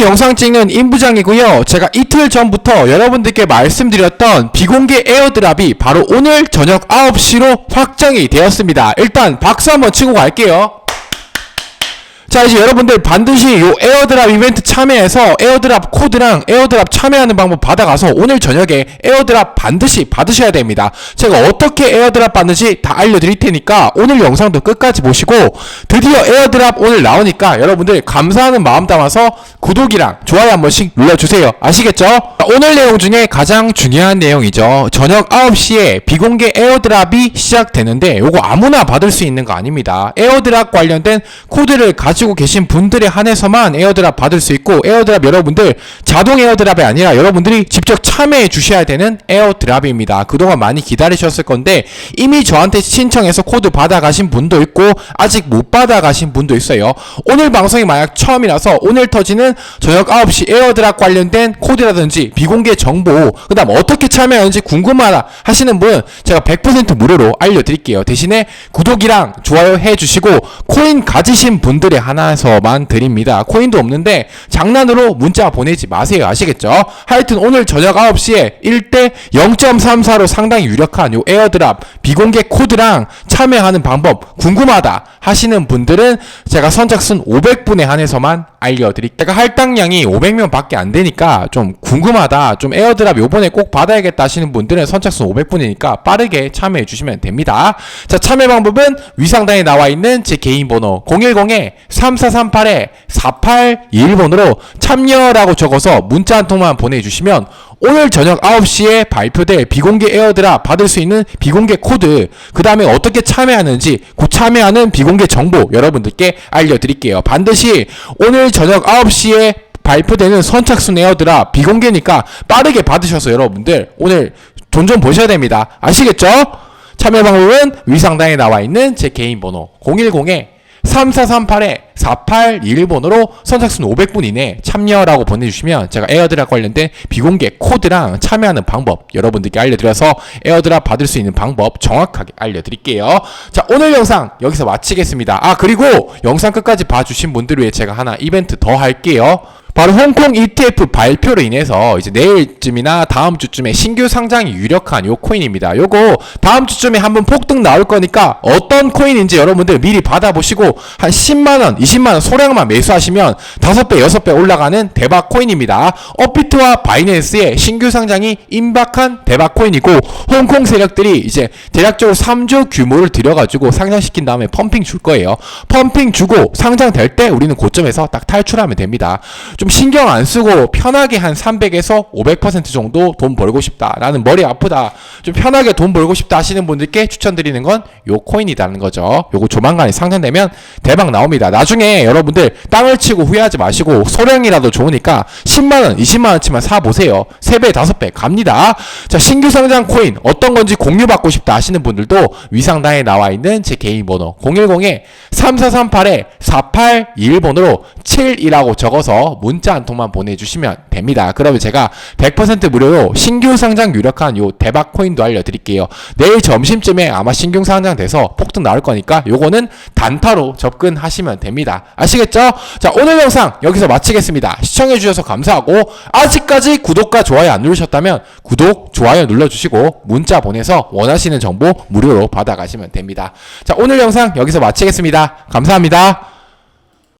지금 영상 찍는 임부장이고요. 제가 이틀 전부터 여러분들께 말씀드렸던 비공개 에어드랍이 바로 오늘 저녁 9시로 확정이 되었습니다. 일단 박수 한번 치고 갈게요. 자 이제 여러분들 반드시 요 에어드랍 이벤트 참여해서 에어드랍 코드랑 에어드랍 참여하는 방법 받아가서 오늘 저녁에 에어드랍 반드시 받으셔야 됩니다. 제가 어떻게 에어드랍 받는지 다 알려드릴 테니까 오늘 영상도 끝까지 보시고 드디어 에어드랍 오늘 나오니까 여러분들 감사하는 마음 담아서 구독이랑 좋아요 한 번씩 눌러주세요. 아시겠죠? 자, 오늘 내용 중에 가장 중요한 내용이죠. 저녁 9시에 비공개 에어드랍이 시작되는데 요거 아무나 받을 수 있는 거 아닙니다. 에어드랍 관련된 코드를 가지고 계신 분들에 한해서만 에어드랍 받을 수 있고 에어드랍 여러분들 자동 에어드랍이 아니라 여러분들이 직접 참여해 주셔야 되는 에어드랍입니다. 그동안 많이 기다리셨을 건데 이미 저한테 신청해서 코드 받아가신 분도 있고 아직 못 받아가신 분도 있어요. 오늘 방송이 만약 처음이라서 오늘 터지는 저녁 9시 에어드랍 관련된 코드라든지 비공개 정보 그 다음 어떻게 참여하는지 궁금하다 하시는 분 제가 100% 무료로 알려드릴게요. 대신에 구독이랑 좋아요 해주시고 코인 가지신 분들에 하나서만 드립니다. 코인도 없는데 장난으로 문자 보내지 마세요. 아시겠죠? 하여튼 오늘 저녁 9시에 1대 0.34로 상당히 유력한 요 에어드랍 비공개 코드랑 참여하는 방법 궁금하다 하시는 분들은 제가 선착순 500분에 한해서만 알려드릴게요. 할당량이 500명 밖에 안 되니까 좀 궁금하다 좀 에어드랍 요번에 꼭 받아야겠다 하시는 분들은 선착순 500분이니까 빠르게 참여해 주시면 됩니다. 자 참여 방법은 위상단에 나와 있는 제 개인 번호 010에 3438에 4821번으로 참여라고 적어서 문자 한 통만 보내주시면 오늘 저녁 9시에 발표될 비공개 에어드랍 받을 수 있는 비공개 코드 그 다음에 어떻게 참여하는지 그 참여하는 비공개 정보 여러분들께 알려드릴게요 반드시 오늘 저녁 9시에 발표되는 선착순 에어드랍 비공개니까 빠르게 받으셔서 여러분들 오늘 돈 좀 보셔야 됩니다 아시겠죠? 참여 방법은 위상단에 나와 있는 제 개인 번호 010에 3438에 4821번으로 선착순 500분 이내 참여라고 보내주시면 제가 에어드랍 관련된 비공개 코드랑 참여하는 방법 여러분들께 알려드려서 에어드랍 받을 수 있는 방법 정확하게 알려드릴게요. 자 오늘 영상 여기서 마치겠습니다. 아 그리고 영상 끝까지 봐주신 분들 위해 제가 하나 이벤트 더 할게요. 바로 홍콩 ETF 발표로 인해서 이제 내일쯤이나 다음 주쯤에 신규 상장이 유력한 요 코인입니다. 요거 다음 주쯤에 한번 폭등 나올 거니까 어떤 코인인지 여러분들 미리 받아보시고 한 10만 원, 20만 원 소량만 매수하시면 5배, 6배 올라가는 대박 코인입니다. 업비트와 바이낸스의 신규 상장이 임박한 대박 코인이고 홍콩 세력들이 이제 대략적으로 3조 규모를 들여가지고 상장시킨 다음에 펌핑 줄 거예요. 펌핑 주고 상장될 때 우리는 고점에서 딱 탈출하면 됩니다. 좀 신경 안 쓰고 편하게 한 300에서 500% 정도 돈 벌고 싶다. 나는 머리 아프다. 좀 편하게 돈 벌고 싶다 하시는 분들께 추천드리는 건 요 코인이라는 거죠. 요거 조만간에 상장되면 대박 나옵니다. 나중에 여러분들 땅을 치고 후회하지 마시고 소량이라도 좋으니까 10만원, 20만원치만 사보세요. 3배, 5배 갑니다. 자, 신규 상장 코인 어떤 건지 공유받고 싶다 하시는 분들도 위상단에 나와 있는 제 개인 번호 010에 3438에 4821번으로 7이라고 적어서 문자 한 통만 보내주시면 됩니다. 그러면 제가 100% 무료로 신규 상장 유력한 요 대박 코인도 알려드릴게요. 내일 점심쯤에 아마 신규 상장 돼서 폭등 나올 거니까 요거는 단타로 접근하시면 됩니다. 아시겠죠? 자 오늘 영상 여기서 마치겠습니다. 시청해주셔서 감사하고 아직까지 구독과 좋아요 안 누르셨다면 구독, 좋아요 눌러주시고 문자 보내서 원하시는 정보 무료로 받아가시면 됩니다. 자 오늘 영상 여기서 마치겠습니다. 감사합니다.